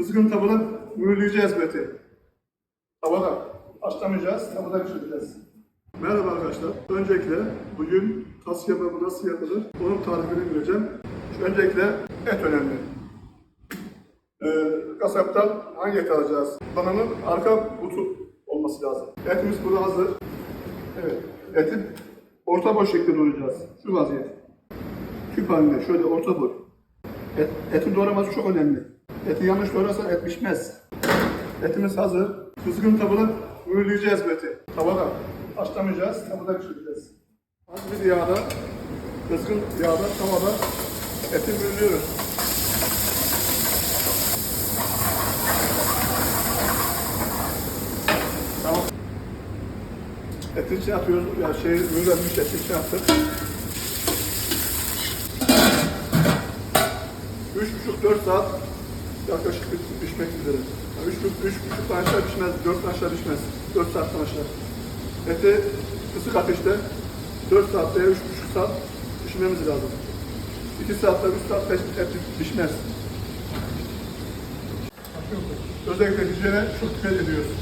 Kızgın tavada mühürleyeceğiz bu eti. Tavada. Açlamayacağız, tavada pişireceğiz. Merhaba arkadaşlar. Öncelikle bugün tas kebabı nasıl yapılır onun tarifini vereceğim. Öncelikle et önemli. Ee, kasaptan hangi eti alacağız? Dananın arka butu olması lazım. Etimiz burada hazır. Evet. Eti orta boy şeklinde doğrayacağız. Şu vaziyet. Küp halinde şöyle orta boy. Et, etin doğraması çok önemli. Eti yanlış doğrarsan et pişmez. Etimiz hazır. Kızgın tavada mühürleyeceğiz bu eti. Tavada. Haşlamayacağız, tavada pişireceğiz. Az bir yağda, kızgın yağda, tavada eti mühürlüyoruz. Tamam. Etin içine atıyoruz. Ya şey mühürlenmiş etin içine attık. Üç buçuk dört saat yaklaşık pişmek üzere. Yani üç, buçuk- üç buçuktan aşağı pişmez, dörtten aşağı pişmez. Dört saatten aşağı. Eti kısık ateşte dört saat veya üç buçuk saat pişirmemiz lazım. İki saatte, üç saatte et pişmez. Özellikle hijyene çok dikkat ediyoruz.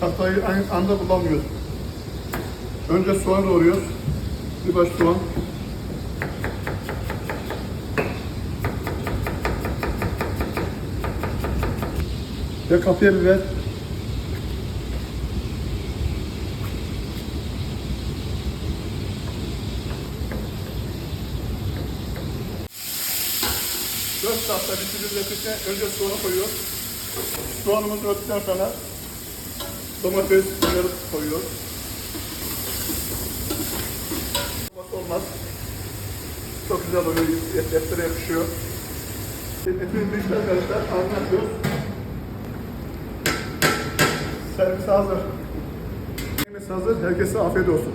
Tahtayı aynı anda kullanmıyoruz. Önce soğan doğruyoruz. Bir baş soğan. Ve kapıya biber. Dört saatte pişirdiğimiz etine önce soğanı koyuyoruz. Soğanımızı öttükten sonra domates, biber koyuyoruz. Olmaz olmaz. Çok güzel oluyor, et, etlere yakışıyor. Etimiz pişti arkadaşlar, ağzını açıyoruz. Servis hazır. Yemeğimiz hazır. Herkese afiyet olsun.